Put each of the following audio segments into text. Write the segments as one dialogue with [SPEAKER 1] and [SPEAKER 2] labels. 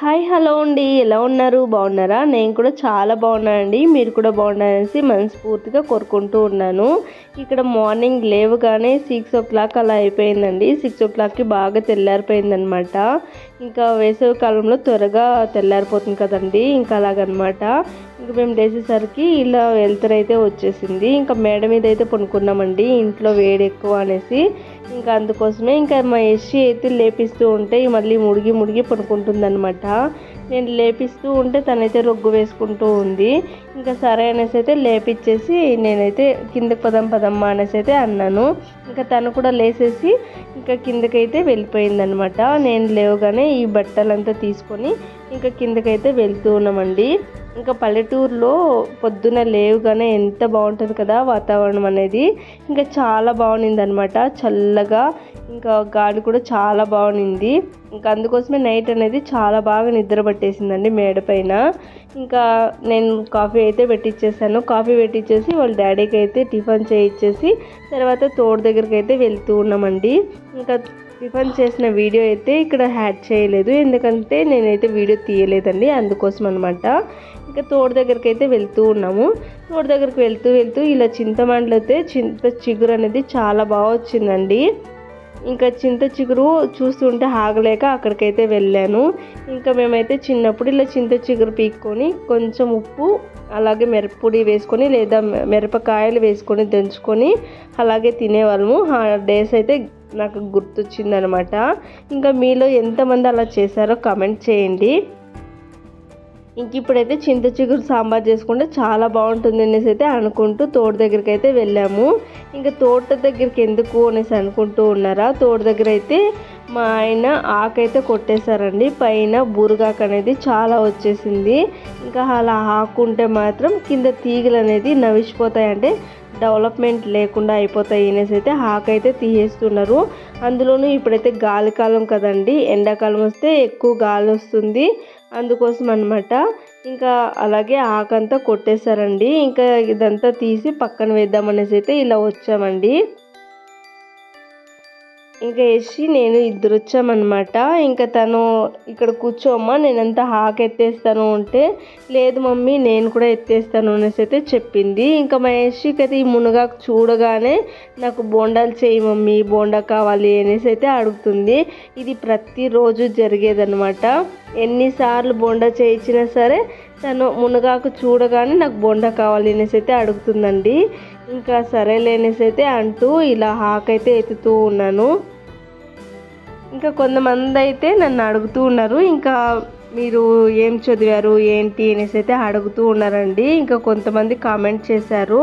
[SPEAKER 1] Hi hello అండి. ఎలా ఉన్నారు? బాగున్నారా? నేను కూడా చాలా బాగున్నానండి మీరు కూడా బాగున్నారనేసి మనస్ఫూర్తిగా కోరుకుంటూ ఉన్నాను. ఇక్కడ మార్నింగ్ లేవగానే సిక్స్ ఓ క్లాక్ అలా అయిపోయిందండి. సిక్స్ ఓ క్లాక్కి బాగా తెల్లారిపోయిందనమాట. ఇంకా వేసవి కాలంలో త్వరగా తెల్లారిపోతుంది కదండి. ఇంకా అలాగనమాట. ఇంకా మేము లేచేసరికి ఇలా వెళ్తారైతే వచ్చేసింది. ఇంకా మేడ మీద అయితే పనుకున్నామండి ఇంట్లో వేడి ఎక్కువ అనేసి ఇంకా అందుకోసమే ఇంకా మా ఎస్సీ అయితే లేపిస్తూ ఉంటే మళ్ళీ ముడిగి ముడిగి పనుకుంటుందన్నమాట నేను లేపిస్తూ ఉంటే తనైతే రొగ్గు వేసుకుంటూ ఉంది. ఇంకా సరే అనేసి అయితే లేపిచ్చేసి నేనైతే కిందకి పదం పదమ్మా అనేసి అయితే అన్నాను. ఇంకా తను కూడా లేసేసి ఇంకా కిందకైతే వెళ్ళిపోయిందనమాట. నేను లేవగానే ఈ బట్టలంతా తీసుకొని ఇంకా కిందకైతే వెళ్తూ ఉన్నామండి. ఇంకా పల్లెటూరులో పొద్దున లేవుగానే ఎంత బాగుంటుంది కదా వాతావరణం అనేది. ఇంకా చాలా బాగుంది అనమాట చల్లగా ఇంకా గాలి కూడా చాలా బాగుంది ఇంకా అందుకోసమే నైట్ అనేది చాలా బాగా నిద్ర పట్టేసిందండి మేడ పైన ఇంకా నేను కాఫీ అయితే పెట్టించేసాను కాఫీ పెట్టించేసి వాళ్ళ డాడీకి అయితే టిఫిన్ చేయించేసి తర్వాత తోడు దగ్గరికి అయితే వెళ్తూ ఉన్నామండి. ఇంకా టిఫిన్ చేసిన వీడియో అయితే ఇక్కడ హ్యాడ్ చేయలేదు. ఎందుకంటే నేనైతే వీడియో తీయలేదండి. అందుకోసం అనమాట ఇంకా తోడు దగ్గరికి అయితే వెళ్తూ ఉన్నాము. తోడు దగ్గరికి వెళ్తూ వెళ్తూ ఇలా చింతమండలు అయితే చింత చిగురు అనేది చాలా బాగా వచ్చిందండి. ఇంకా చింత చిగురు చూస్తుంటే ఆగలేక అక్కడికైతే వెళ్ళాను. ఇంకా మేమైతే చిన్నప్పుడు ఇలా చింత చిగురు పీక్కొని కొంచెం ఉప్పు అలాగే మిరప్పొడి వేసుకొని లేదా మిరపకాయలు వేసుకొని దంచుకొని అలాగే తినేవాళ్ళము. ఆ డేస్ అయితే నాకు గుర్తొచ్చిందనమాట. ఇంకా మీలో ఎంతమంది అలా చేశారో కమెంట్ చేయండి. ఇంక ఇప్పుడైతే చింత చిగురు సాంబార్ చేసుకుంటే చాలా బాగుంటుంది అనేసి అయితే అనుకుంటూ తోట దగ్గరికి అయితే వెళ్ళాము. ఇంకా తోట దగ్గరికి ఎందుకు అనేసి అనుకుంటూ ఉన్నారా? తోట దగ్గర అయితే మా ఆయన ఆకైతే కొట్టేశారండి. పైన బూరుగాకు అనేది చాలా వచ్చేసింది. ఇంకా అలా ఆకుంటే మాత్రం కింద తీగలు అనేది నవిసిపోతాయంటే డెవలప్మెంట్ లేకుండా అయిపోతాయి అనేసి అయితే ఆకైతే తీసేస్తున్నారు. అందులోనూ ఇప్పుడైతే గాలికాలం కదండి. ఎండాకాలం వస్తే ఎక్కువ గాలి వస్తుంది. అందుకోసం అనమాట ఇంకా అలాగే ఆకంతా కొట్టేశారండి. ఇంకా ఇదంతా తీసి పక్కన వేద్దామనేసి అయితే ఇలా వచ్చామండి. ఇంకా వేసి నేను ఇద్దరు వచ్చామన్నమాట ఇంకా తను ఇక్కడ కూర్చోమ్మా నేనంతా హాక్ ఎత్తేస్తాను అంటే లేదు మమ్మీ నేను కూడా ఎత్తేస్తాను అనేసి అయితే చెప్పింది. ఇంకా మా యశ్వికి అయితే ఈ మునగాకు చూడగానే నాకు బోండాలు చేయి మమ్మీ బోండా కావాలి అనేసి అయితే అడుగుతుంది. ఇది ప్రతిరోజు జరిగేదనమాట ఎన్నిసార్లు బోండా చేయించినా సరే తను మునగాకు చూడగానే నాకు బోండా కావాలి అనేసి అయితే అడుగుతుందండి. ఇంకా సరేలేనేసి అయితే అంటూ ఇలా హాక్ అయితే ఎత్తుతూ ఉన్నాను. ఇంకా కొంతమంది అయితే నన్ను అడుగుతూ ఉన్నారు. ఇంకా మీరు ఏం చదివారు ఏంటి అనేసి అయితే అడుగుతూ ఉన్నారండి. ఇంకా కొంతమంది కామెంట్ చేశారు.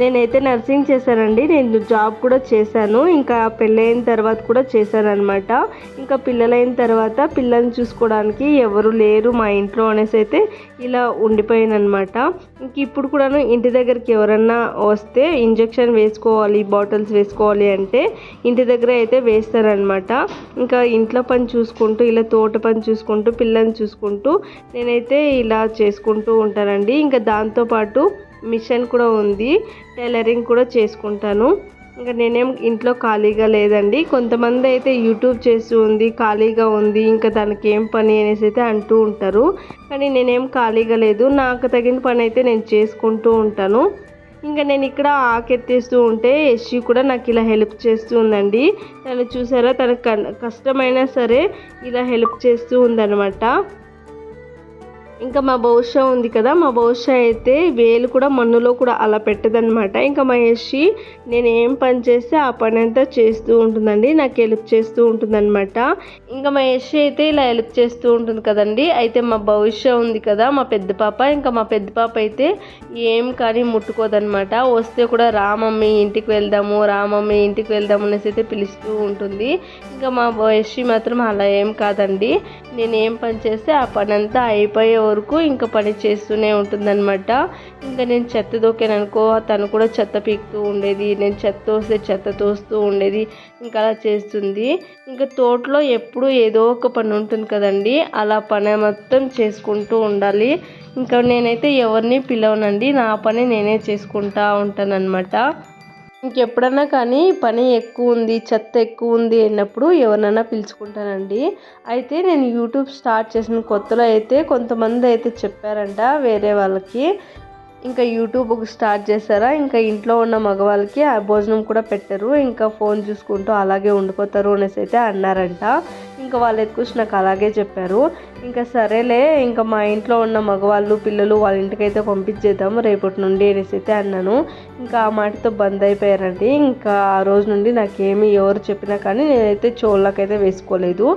[SPEAKER 1] నేనైతే నర్సింగ్ చేశానండి. నేను జాబ్ కూడా చేశాను. ఇంకా పెళ్ళైన తర్వాత కూడా చేశాను అనమాట ఇంకా పిల్లలైన తర్వాత పిల్లల్ని చూసుకోవడానికి ఎవరు లేరు మా ఇంట్లో అనేసి అయితే ఇలా ఉండిపోయాను అనమాట ఇంక ఇప్పుడు కూడాను ఇంటి దగ్గరికి ఎవరన్నా వస్తే ఇంజెక్షన్ వేసుకోవాలి బాటిల్స్ వేసుకోవాలి అంటే ఇంటి దగ్గర అయితే వేస్తారనమాట ఇంకా ఇంట్లో పని చూసుకుంటూ ఇలా తోట పని చూసుకుంటూ పిల్లల్ని చూసుకుంటూ నేనైతే ఇలా చేసుకుంటూ ఉంటానండి. ఇంకా దాంతోపాటు మిషన్ కూడా ఉంది. టైలరింగ్ కూడా చేసుకుంటాను. ఇంకా నేనేం ఇంట్లో ఖాళీగా లేదండి. కొంతమంది అయితే యూట్యూబ్ చేస్తూ ఉంది ఖాళీగా ఉంది ఇంకా దానికి ఏం పని అనేసి అయితే అంటూ ఉంటారు. కానీ నేనేం ఖాళీగా లేదు. నాకు తగిన పని అయితే నేను చేసుకుంటూ ఉంటాను. ఇంకా నేను ఇక్కడ ఆకెత్తేస్తూ ఉంటే యశ్వి కూడా నాకు ఇలా హెల్ప్ చేస్తూ ఉందండి. తను చూసారా? తనకు కష్టమైనా సరే ఇలా హెల్ప్ చేస్తూ ఉందన్నమాట. ఇంకా మా బహుశా ఉంది కదా మా బహుశా అయితే వేలు కూడా మన్నులో కూడా అలా పెట్టదనమాట ఇంకా మహేషి నేను ఏం పని చేస్తే ఆ పని అంతా చేస్తూ ఉంటుందండి నాకు హెల్ప్ చేస్తూ ఉంటుందన్నమాట. ఇంకా మహేషి అయితే ఇలా హెల్ప్ చేస్తూ ఉంటుంది కదండి. అయితే మా భవిష్య ఉంది కదా మా పెద్ద పాప ఇంకా మా పెద్ద పాప అయితే ఏం కానీ ముట్టుకోదనమాట వస్తే కూడా రామమ్మి ఇంటికి వెళ్దాము రామమ్మి ఇంటికి వెళ్దాము అనేసి అయితే పిలుస్తూ ఉంటుంది. ఇంకా మా భవిష్య మాత్రం అలా ఏం కాదండి. నేను ఏం పని చేస్తే ఆ పని అంతా అయిపోయే వరకు ఇంకా పని చేస్తూనే ఉంటుందన్నమాట. ఇంకా నేను చెత్త దొక్కాననుకో తను కూడా చెత్త పీకుతూ ఉండేది. నేను చెత్త తోస్తే చెత్త తోస్తూ ఉండేది. ఇంకా అలా చేస్తుంది. ఇంకా తోటలో ఎప్పుడు ఏదో ఒక పని ఉంటుంది కదండి. అలా పని మొత్తం చేసుకుంటూ ఉండాలి. ఇంకా నేనైతే ఎవరిని పిలవనండి. నా పని నేనే చేసుకుంటా ఉంటానన్నమాట. ఇంకెప్పుడన్నా కానీ పని ఎక్కువ ఉంది చెత్త ఎక్కువ ఉంది అన్నప్పుడు ఎవరినైనా పిలుచుకుంటానండి. అయితే నేను యూట్యూబ్ స్టార్ట్ చేసిన కొత్తలో అయితే కొంతమంది అయితే చెప్పారంట వేరే వాళ్ళకి ఇంకా యూట్యూబ్ స్టార్ట్ చేశారా? ఇంకా ఇంట్లో ఉన్న మగవాళ్ళకి ఆ భోజనం కూడా పెట్టరు ఇంకా ఫోన్ చూసుకుంటూ అలాగే ఉండిపోతారు అనేసి అయితే అన్నారంట. ఇంకా వాళ్ళు ఎత్తుకొచ్చి నాకు అలాగే చెప్పారు. ఇంకా సరేలే ఇంకా మా ఇంట్లో ఉన్న మగవాళ్ళు పిల్లలు వాళ్ళ ఇంటికైతే పంపించేద్దాం రేపటి నుండి అనేసి అయితే అన్నాను. ఇంకా ఆ మాటతో బంద్ అయిపోయారండి. ఇంకా ఆ రోజు నుండి నాకేమి ఎవరు చెప్పినా కానీ నేనైతే చోళ్ళకైతే వేసుకోలేదు.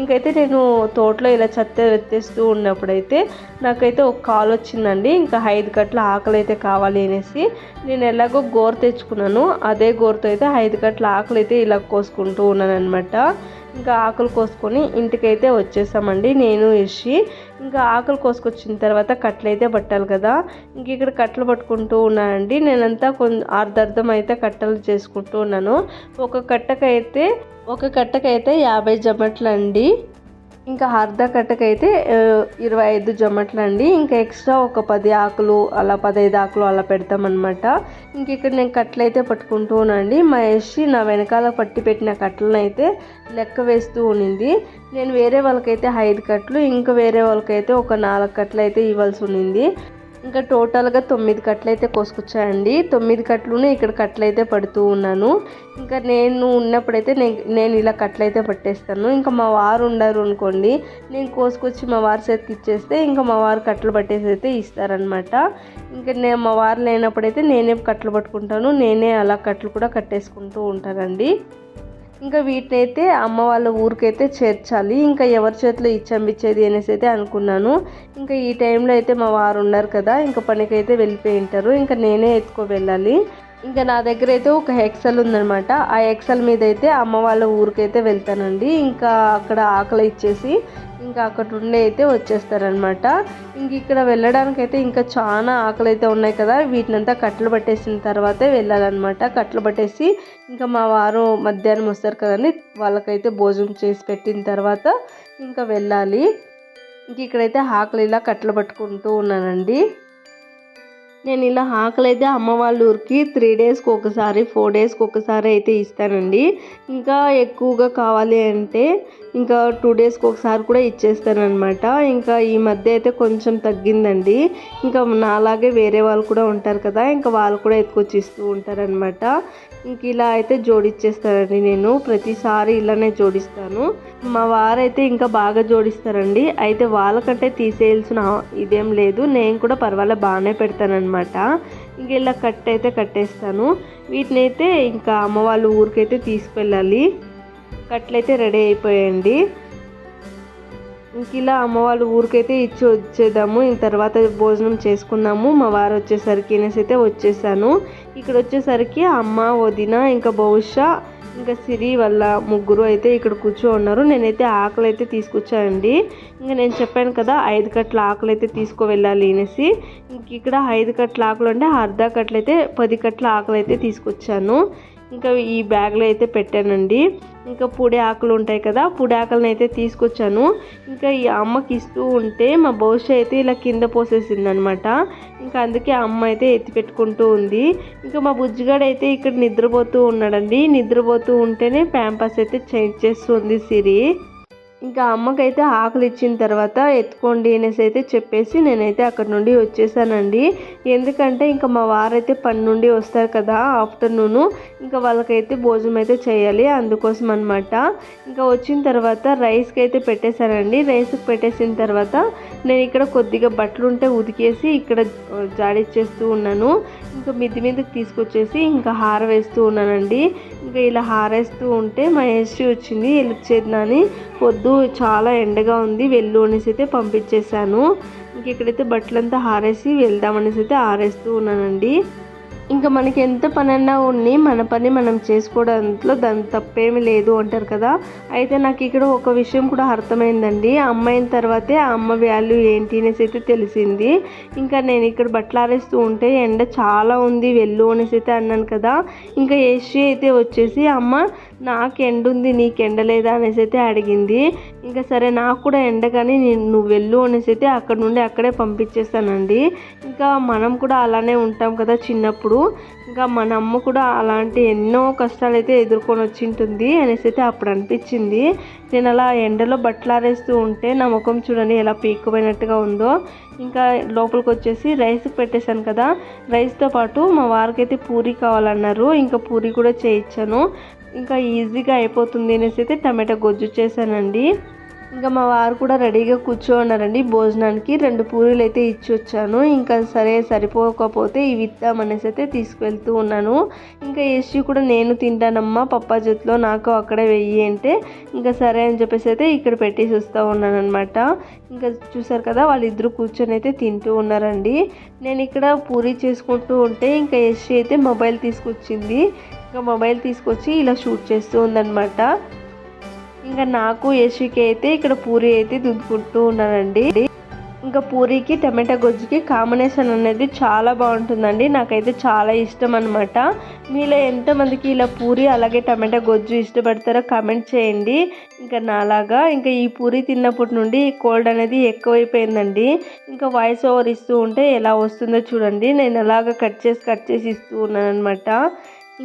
[SPEAKER 1] ఇంకైతే నేను తోటలో ఇలా చెత్త ఎత్తేస్తూ ఉన్నప్పుడైతే నాకైతే ఒక కాల్ వచ్చిందండి. ఇంకా ఐదు గట్ల ఆకలి అయితే కావాలి అనేసి నేను ఎలాగో గోరు తెచ్చుకున్నాను. అదే గోరుతో అయితే ఐదు గట్ల ఆకలి అయితే ఇలా కోసుకుంటూ ఉన్నాను అనమాట ఇంకా ఆకులు కోసుకొని ఇంటికైతే వచ్చేసామండి నేను ఇషి ఇంకా ఆకులు కోసుకొచ్చిన తర్వాత కట్టలు అయితే పట్టాలి కదా. ఇంక ఇక్కడ కట్టలు పట్టుకుంటూ ఉన్నానండి. నేనంతా కొంచెం అర్ధర్థం అయితే కట్టలు చేసుకుంటూ ఉన్నాను. ఒక కట్టకైతే ఒక కట్టకైతే యాభై జమట్లు అండి ఇంకా అర్ధ కట్టకైతే ఇరవై ఐదు జమట్లు అండి ఇంకా ఎక్స్ట్రా ఒక పది ఆకులు అలా పదహైదు ఆకులు అలా పెడతామన్నమాట. ఇంక ఇక్కడ నేను కట్టలు అయితే పట్టుకుంటూ ఉండండి మా నా వెనకాల పట్టి పెట్టిన కట్టలను అయితే లెక్క వేస్తూ ఉన్నింది. నేను వేరే వాళ్ళకైతే ఐదు కట్టలు ఇంకా వేరే వాళ్ళకైతే ఒక నాలుగు కట్టలు అయితే ఇవ్వాల్సి ఉన్నింది. ఇంకా టోటల్గా తొమ్మిది కట్లు అయితే కోసుకొచ్చాయండి తొమ్మిది కట్లును ఇక్కడ కట్టలు అయితే పడుతూ ఉన్నాను. ఇంకా నేను ఉన్నప్పుడైతే నేను ఇలా కట్టలు అయితే పట్టేస్తాను. ఇంకా మా వారు ఉండరు అనుకోండి. నేను కోసుకొచ్చి మా వారి చేతికి ఇచ్చేస్తే ఇంకా మా వారు కట్టలు పట్టేసి అయితే ఇస్తారనమాట ఇంకా నేను మా వారు లేనప్పుడైతే నేనే కట్టలు పట్టుకుంటాను. నేనే అలా కట్టలు కూడా కట్టేసుకుంటూ ఉంటానండి. ఇంకా వీటిని అయితే అమ్మ వాళ్ళ ఊరికైతే చేర్చాలి. ఇంకా ఎవరి చేతిలో ఇచ్చంపించేది అనేసి అయితే అనుకున్నాను. ఇంకా ఈ టైంలో అయితే మా వారు ఉన్నారు కదా ఇంకా పనికైతే వెళ్ళిపోయి ఉంటారు. ఇంకా నేనే ఎత్తుకో వెళ్ళాలి. ఇంకా నా దగ్గర అయితే ఒక ఎక్సెల్ ఉందనమాట ఆ హెక్సల్ మీద అయితే అమ్మ వాళ్ళ ఊరికైతే వెళ్తానండి. ఇంకా అక్కడ ఆకలి ఇచ్చేసి ఇంకా అక్కడ ఉండి అయితే వచ్చేస్తారనమాట ఇంక ఇక్కడ వెళ్ళడానికైతే ఇంకా చాలా ఆకలి అయితే ఉన్నాయి కదా. వీటినంతా కట్టలు పట్టేసిన తర్వాతే వెళ్ళాలన్నమాట. కట్టలు పట్టేసి ఇంకా మా వారు మధ్యాహ్నం వస్తారు కదండి. వాళ్ళకైతే భోజనం చేసి పెట్టిన తర్వాత ఇంకా వెళ్ళాలి. ఇంక ఇక్కడైతే ఆకలి ఇలా కట్టలు పట్టుకుంటూ ఉన్నానండి. నేను ఇలా ఆకలి అయితే అమ్మ వాళ్ళ ఊరికి త్రీ డేస్కి ఒకసారి ఫోర్ డేస్కి ఒకసారి అయితే ఇస్తానండి. ఇంకా ఎక్కువగా కావాలి అంటే ఇంకా టూ డేస్కి ఒకసారి కూడా ఇచ్చేస్తానమాట ఇంకా ఈ మధ్య అయితే కొంచెం తగ్గిందండి. ఇంకా నాలాగే వేరే వాళ్ళు కూడా ఉంటారు కదా ఇంకా వాళ్ళు కూడా ఎత్తుకొచ్చి ఇస్తూ ఉంటారనమాట ఇంక ఇలా అయితే జోడిచ్చేస్తానండి నేను. ప్రతిసారి ఇలానే జోడిస్తాను. మా వారైతే ఇంకా బాగా జోడిస్తారండి. అయితే వాళ్ళకంటే తీసేయాల్సిన ఇదేం లేదు. నేను కూడా పర్వాలేదు బాగానే పెడతానమాట ఇంక ఇలా కట్ అయితే కట్టేస్తాను. వీటిని అయితే ఇంకా అమ్మ వాళ్ళ ఊరికైతే తీసుకెళ్ళాలి. కట్లయితే రెడీ అయిపోయాయండి. ఇంక ఇలా అమ్మ వాళ్ళ ఊరికైతే ఇచ్చి వచ్చేద్దాము. ఇంక తర్వాత భోజనం చేసుకుందాము. మా వారు వచ్చేసరికి అనేసి అయితే వచ్చేసాను. ఇక్కడ వచ్చేసరికి అమ్మ వదిన ఇంకా బహుశా ఇంకా సిరి వల్ల ముగ్గురు అయితే ఇక్కడ కూర్చో ఉన్నారు. నేనైతే ఆకలి అయితే తీసుకొచ్చానండి. ఇంకా నేను చెప్పాను కదా ఐదు కట్ల ఆకలి అయితే తీసుకు వెళ్ళాలి అనేసి. ఇంక ఇక్కడ ఐదు కట్ల ఆకులు అంటే అర్ధ కట్ల అయితే పది కట్ల ఆకలి అయితే తీసుకొచ్చాను. ఇంకా ఈ బ్యాగ్లో అయితే పెట్టానండి. ఇంకా పొడి ఆకులు ఉంటాయి కదా పొడి ఆకులను అయితే తీసుకొచ్చాను. ఇంకా ఈ అమ్మకి ఇస్తూ ఉంటే మా భవిష్య అయితే ఇలా కింద పోసేసింది అనమాట ఇంకా అందుకే అమ్మ అయితే ఎత్తి పెట్టుకుంటూ ఉంది. ఇంకా మా బుజ్జిగాడు అయితే ఇక్కడ నిద్రపోతూ ఉన్నాడండి. నిద్రపోతూ ఉంటేనే ప్యాంపస్ అయితే చేంజ్ చేస్తుంది సిరి. ఇంకా అమ్మకైతే ఆకలి ఇచ్చిన తర్వాత ఎత్తుకోండి అనేసి అయితే చెప్పేసి నేనైతే అక్కడ నుండి వచ్చేసానండి. ఎందుకంటే ఇంకా మా వారైతే పని నుండి వస్తారు కదా ఆఫ్టర్నూన్. ఇంకా వాళ్ళకైతే భోజనం అయితే చేయాలి అందుకోసం అనమాట ఇంకా వచ్చిన తర్వాత రైస్కి అయితే పెట్టేశానండి. రైస్కి పెట్టేసిన తర్వాత నేను ఇక్కడ కొద్దిగా బట్టలు ఉంటే ఉతికేసి ఇక్కడ జాడిచ్చేస్తూ ఉన్నాను. ఇంకా మిద్ది మీదకి తీసుకొచ్చేసి ఇంకా హార వేస్తూ ఉన్నానండి. ఇంకా ఇలా హారేస్తూ ఉంటే మా హిస్టరీ వచ్చింది ఎలుగుచేద్దాని పొద్దు చాలా ఎండగా ఉంది వెళ్ళు అనేసి అయితే పంపించేశాను. ఇంక ఇక్కడైతే బట్టలంతా హారేసి వెళ్దామనేసి అయితే ఆరేస్తూ ఉన్నానండి. ఇంకా మనకి ఎంత పనన్నా ఉన్ని మన పని మనం చేసుకోవడంలో దాని తప్పేమి లేదు అంటారు కదా. అయితే నాకు ఇక్కడ ఒక విషయం కూడా అర్థమైందండి. అమ్మాయిన తర్వాతే ఆ అమ్మ వాల్యూ ఏంటి అనేసి అయితే తెలిసింది. ఇంకా నేను ఇక్కడ బట్టలు ఆరేస్తూ ఉంటే ఎండ చాలా ఉంది వెళ్ళు అనేసి అయితే అన్నాను కదా. ఇంకా ఏసీ అయితే వచ్చేసి అమ్మ నాకు ఎండ ఉంది నీకు ఎండ లేదా అనేసి అయితే అడిగింది. ఇంకా సరే నాకు కూడా ఎండ కానీ నేను నువ్వు వెళ్ళు అనేసి అయితే అక్కడ నుండి అక్కడే పంపించేస్తానండి. ఇంకా మనం కూడా అలానే ఉంటాం కదా చిన్నప్పుడు. ఇంకా మన అమ్మ కూడా అలాంటి ఎన్నో కష్టాలు అయితే ఎదుర్కొని వచ్చి ఉంటుంది అనేసి అయితే అప్పుడు అనిపించింది. నేను అలా ఎండలో బట్టలారేస్తూ ఉంటే నా ముఖం చూడండి ఎలా పీక్కుపోయినట్టుగా ఉందో. ఇంకా లోపలికి వచ్చేసి రైస్ పెట్టేశాను కదా. రైస్తో పాటు మా వారికైతే పూరీ పూరి కావాలన్నారు. ఇంకా పూరి కూడా చేయించాను. ఇంకా ఈజీగా అయిపోతుంది అనేసి అయితే టమాటా గొజ్జు చేశానండి. ఇంకా మా వారు కూడా రెడీగా కూర్చో ఉన్నారండి భోజనానికి రెండు పూరీలు అయితే ఇచ్చి వచ్చాను. ఇంకా సరే సరిపోకపోతే ఇవి ఇద్దామనేసి అయితే తీసుకువెళ్తూ ఉన్నాను. ఇంకా ఏసీ కూడా నేను తింటానమ్మా పప్పా జొత్తులో నాకు అక్కడే వెయ్యి అంటే. ఇంకా సరే అని చెప్పేసి అయితే ఇక్కడ పెట్టేసి వస్తూ ఉన్నాను అనమాట ఇంకా చూసారు కదా వాళ్ళిద్దరు కూర్చొని అయితే తింటూ ఉన్నారండి. నేను ఇక్కడ పూరీ చేసుకుంటూ ఉంటే ఇంకా ఏసీ అయితే మొబైల్ తీసుకొచ్చింది. ఇంకా మొబైల్ తీసుకొచ్చి ఇలా షూట్ చేస్తూ ఉందన్నమాట. ఇంకా నాకు యశ్వికి అయితే ఇక్కడ పూరి అయితే దుద్దుకుంటూ ఉన్నానండి. ఇంకా పూరికి టమాటా గొజ్జుకి కాంబినేషన్ అనేది చాలా బాగుంటుందండి. నాకైతే చాలా ఇష్టం అనమాట మీలో ఎంతమందికి ఇలా పూరి అలాగే టమాటా గొజ్జు ఇష్టపడతారో కామెంట్ చేయండి. ఇంకా నాలాగా ఇంకా ఈ పూరి తిన్నప్పటి నుండి కోల్డ్ అనేది ఎక్కువైపోయిందండి. ఇంకా వాయిస్ ఓవర్ ఇస్తూ ఉంటే ఎలా వస్తుందో చూడండి. నేను అలాగా కట్ చేసి కట్ చేసి ఇస్తూ ఉన్నాను అనమాట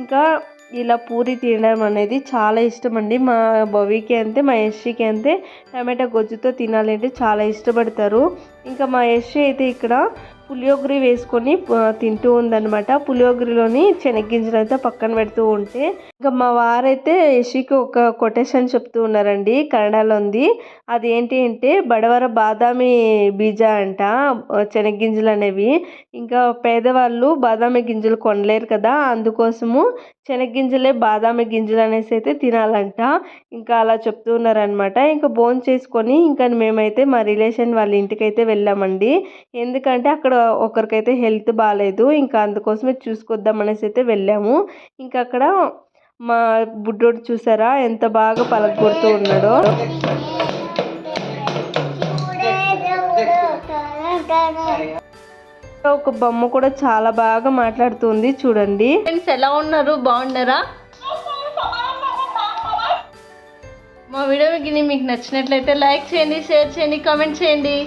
[SPEAKER 1] ఇంకా ఇలా పూరి తినడం అనేది చాలా ఇష్టం అండి. మా భవికి అంతే మా యశ్వికి అంతే. టమాటా గొజ్జుతో తినాలి అంటే చాలా ఇష్టపడతారు. ఇంకా మా యశ్వి అయితే ఇక్కడ పులియోగరి వేసుకొని తింటూ ఉందన్నమాట. పులియోగ్రిలోని చెనగ్గింజలు అయితే పక్కన పెడుతూ ఉంటే ఇంకా మా వారైతే యశ్వికి ఒక కొటేషన్ చెప్తూ ఉన్నారండి. కన్నడలో ఉంది. అది ఏంటి అంటే బడవర బాదామి బీజ అంట చెనగ్గింజలు అనేవి. ఇంకా పేదవాళ్ళు బాదామి గింజలు కొనలేరు కదా అందుకోసము శనగ్గింజలే బాదామి గింజలు అనేసి అయితే తినాలంట. ఇంకా అలా చెప్తూ ఉన్నారనమాట ఇంకా బోన్ చేసుకొని ఇంకా మేమైతే మా రిలేషన్ వాళ్ళ ఇంటికైతే వెళ్ళామండి. ఎందుకంటే అక్కడ ఒకరికైతే హెల్త్ బాగాలేదు ఇంకా అందుకోసమే చూసుకొద్దాం అనేసి అయితే వెళ్ళాము. ఇంకా అక్కడ మా బుడ్డోడు చూసారా? ఎంత బాగా పలకొడుతూ ఉన్నాడో. ఒక బొమ్మ కూడా చాలా బాగా మాట్లాడుతుంది చూడండి. ఫ్రెండ్స్ ఎలా ఉన్నారు? బాగున్నారా? మా వీడియో మీకు నచ్చినట్లయితే లైక్ చేయండి షేర్ చేయండి కామెంట్ చేయండి.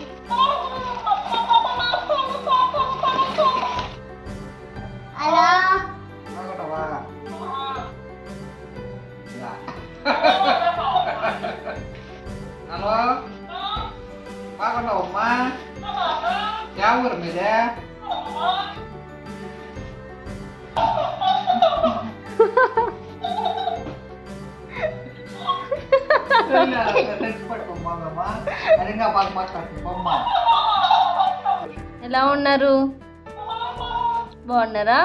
[SPEAKER 2] హలో. బాగున్నావమ్మా? యా ఊరు మీదే?
[SPEAKER 1] ఎలా ఉన్నారు? బాగున్నారా?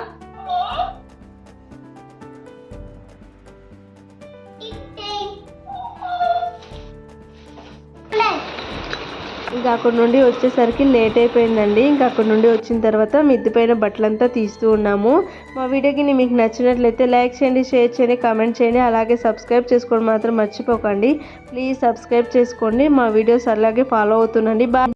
[SPEAKER 1] ఇంకా అక్కడ నుండి వచ్చేసరికి లేట్ అయిపోయిందండి. ఇంకా అక్కడ నుండి వచ్చిన తర్వాత మిద్ది పైన బట్టలంతా తీస్తూ ఉన్నాము. మా వీడియోకి మీకు నచ్చినట్లయితే లైక్ చేయండి షేర్ చేయండి కామెంట్ చేయండి. అలాగే సబ్స్క్రైబ్ చేసుకోవడం మాత్రం మర్చిపోకండి. ప్లీజ్ సబ్స్క్రైబ్ చేసుకోండి. మా వీడియోస్ అలాగే ఫాలో అవుతుండండి. బాయ్.